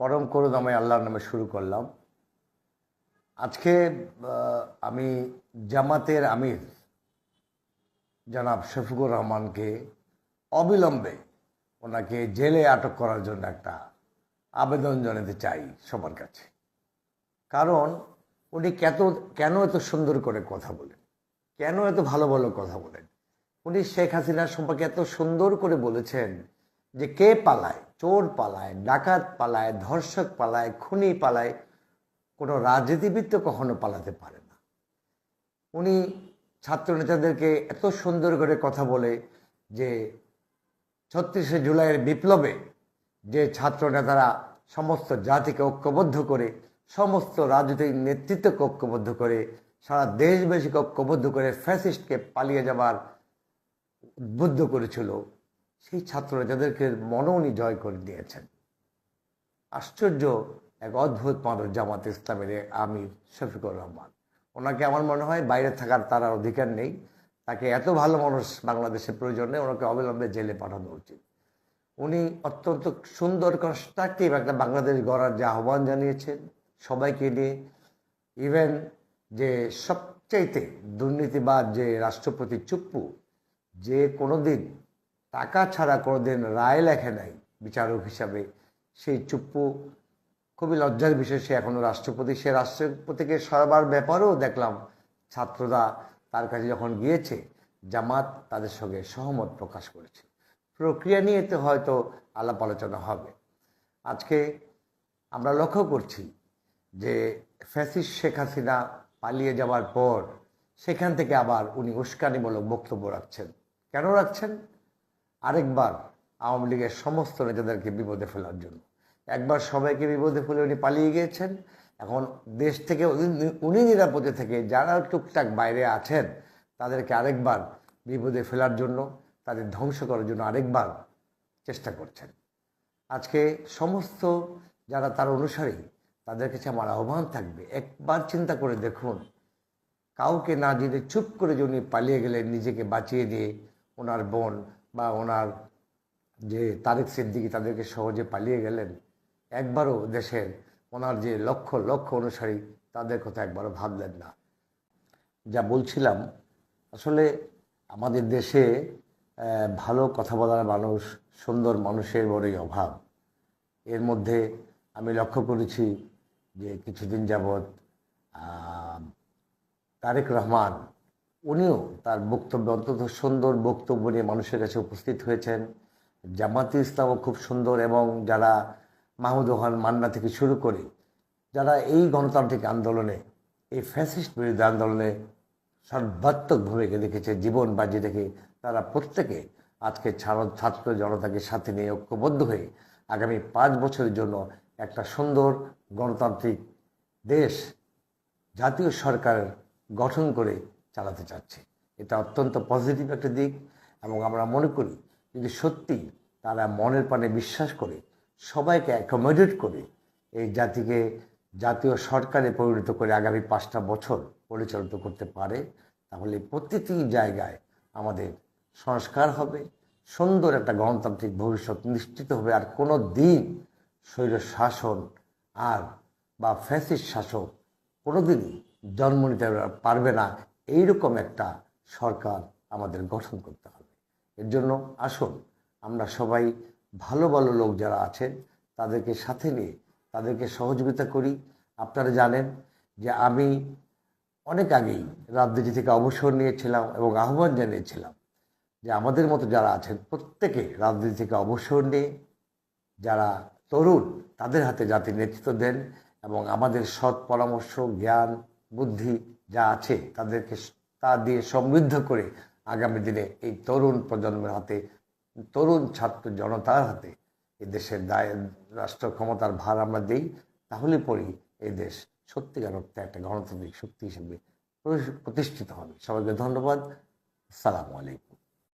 পরম করুণাময় আল্লাহর নামে শুরু করলাম। আজকে আমি জামাতের আমির জনাব শফিকুর রহমানকে অবিলম্বে ওনাকে জেলে আটক করার জন্য একটা আবেদন জানাতে চাই সবার কাছে। কারণ উনি কত, কেন এত সুন্দর করে কথা বলেন? কেন এত ভালো ভালো কথা বলেন? উনি শেখ হাসিনার সম্পর্কে এত সুন্দর করে বলেছেন যে কে পালায়? চোর পালায়, ডাকাত পালায়, ধর্ষক পালায়, খুনি পালায়, কোনো রাজনীতিবিদ তো কখনো পালাতে পারে না। উনি ছাত্র নেতাদেরকে এত সুন্দর করে কথা বলে যে ছত্রিশে জুলাইয়ের বিপ্লবে যে ছাত্র নেতারা সমস্ত জাতিকে ঐক্যবদ্ধ করে, সমস্ত রাজনৈতিক নেতৃত্বকে ঐক্যবদ্ধ করে, সারা দেশবাসীকে ঐক্যবদ্ধ করে ফ্যাসিস্টকে পালিয়ে যাবার উদ্বুদ্ধ করেছিল সেই ছাত্ররা যাদেরকে উনি জয় করে দিয়েছেন। আশ্চর্য এক অদ্ভুত মানুষ জামাত ইসলামের এ আমির শফিকুর রহমান। ওনাকে আমার মনে হয় বাইরে থাকার তার আর অধিকার নেই। তাকে এত ভালো মানুষ বাংলাদেশের প্রয়োজন ওনাকে অবিলম্বে জেলে পাঠানো উচিত। উনি অত্যন্ত সুন্দর কনস্ট্রাকটিভ একটা বাংলাদেশ গড়ার যে আহ্বান জানিয়েছেন সবাইকে নিয়ে। ইভেন যে সবচাইতে দুর্নীতিবাদ যে রাষ্ট্রপতি চুপ্পু, যে কোনোদিন টাকা ছাড়া কোনোদিন রায় লেখে নাই বিচারক হিসাবে। সেই চুপ্পু খুবই লজ্জার বিষয়, সে এখনও রাষ্ট্রপতি। সে রাষ্ট্রপতিকে সরবার ব্যাপারেও দেখলাম ছাত্ররা তার কাছে যখন গিয়েছে, জামাত তাদের সঙ্গে সহমত প্রকাশ করেছে। প্রক্রিয়া নিয়ে তো হয়তো আলাপ আলোচনা হবে। আজকে আমরা লক্ষ্য করছি যে ফ্যাসিস শেখ হাসিনা পালিয়ে যাওয়ার পর সেখান থেকে আবার উনি উস্কানিমূলক বক্তব্য রাখছেন। কেন রাখছেন? আরেকবার আওয়ামী লীগের সমস্ত নেতাদেরকে বিপদে ফেলার জন্য। একবার সবাইকে বিপদে ফেলে উনি পালিয়ে গিয়েছেন। এখন দেশ থেকে উনি- নিরাপদে থেকে যারা টুকটাক বাইরে আছেন, তাদেরকে আরেকবার বিপদে ফেলার জন্য, তাদের ধ্বংস করার জন্য আরেকবার চেষ্টা করছেন। আজকে সমস্ত যারা তার অনুসারী, তাদের কাছে আমার আহ্বান থাকবে, একবার চিন্তা করে দেখুন, কাউকে না জেনে চুপ করে যে উনি পালিয়ে গেলেন, নিজেকে বাঁচিয়ে দিয়ে ওনার বোন বা ওনার যে তারেক সিদ্দিকি তাদেরকে সহজে পালিয়ে গেলেন, একবারও দেশের ওনার যে লক্ষ লক্ষ অনুসারী তাদের কথা একবারও ভাবলেন না। যা বলছিলাম, আসলে আমাদের দেশে ভালো কথা বলার মানুষ, সুন্দর মানুষের বড়ই অভাব। এর মধ্যে আমি লক্ষ্য করেছি যে কিছুদিন যাবৎ তারেক রহমান উনিও তার বক্তব্য অন্তত সুন্দর বক্তব্য নিয়ে মানুষের কাছে উপস্থিত হয়েছেন। জামাতি ইসলামও খুব সুন্দর এবং যারা মাহমুদুহান মান্না থেকে শুরু করে, যারা এই গণতান্ত্রিক আন্দোলনে, এই ফ্যাসিস্ট বিরোধী আন্দোলনে সর্বাত্মক ভূমিকা রেখেছে জীবন বাজি রেখে, তারা প্রত্যেকে আজকে ছাত্র জনতাকে সাথে নিয়ে ঐক্যবদ্ধ হয়ে আগামী পাঁচ বছরের জন্য একটা সুন্দর গণতান্ত্রিক দেশ, জাতীয় সরকার গঠন করে চালাতে চাচ্ছে। এটা অত্যন্ত পজিটিভ একটা দিক এবং আমরা মনে করি, যদি সত্যি তারা মনের প্রাণে বিশ্বাস করে, সবাইকে অ্যাকোমোডেট করে, এই জাতিকে জাতীয় সরকারে পরিণত করে আগামী পাঁচটা বছর পরিচালিত করতে পারে, তাহলে প্রতিটি জায়গায় আমাদের সংস্কার হবে, সুন্দর একটা গণতান্ত্রিক ভবিষ্যৎ নিশ্চিত হবে, আর কোনো দিন স্বৈর শাসন আর বা ফ্যাসিস্ট শাসক কোনোদিনই জন্ম নিতে পারবে না এইরকম একটা সরকার আমাদের গঠন করতে হবে। এর জন্য আসুন, আমরা সবাই ভালো ভালো লোক যারা আছেন, তাদেরকে সাথে নিয়ে, তাদেরকে সহযোগিতা করি। আপনারা জানেন যে আমি অনেক আগেই রাজনীতি থেকে অবসর নিয়েছিলাম এবং আহ্বান জানিয়েছিলাম যে আমাদের মতো যারা আছেন, প্রত্যেকে রাজনীতি থেকে অবসর নিয়ে, যারা তরুণ, তাদের হাতে জাতির নেতৃত্ব দেন এবং আমাদের সৎ পরামর্শ, জ্ঞান, বুদ্ধি যা আছে তাদেরকে তা দিয়ে সমৃদ্ধ করে আগামী দিনে এই তরুণ প্রজন্মের হাতে, তরুণ ছাত্র জনতার হাতে এ দেশের দায়, রাষ্ট্র ক্ষমতার ভার আমরা দিই, তাহলে পরেই এ দেশ সত্যিকার অর্থে একটা গণতান্ত্রিক শক্তি হিসেবে প্রতিষ্ঠিত হবে। সবাইকে ধন্যবাদ। সালামু আলাইকুম।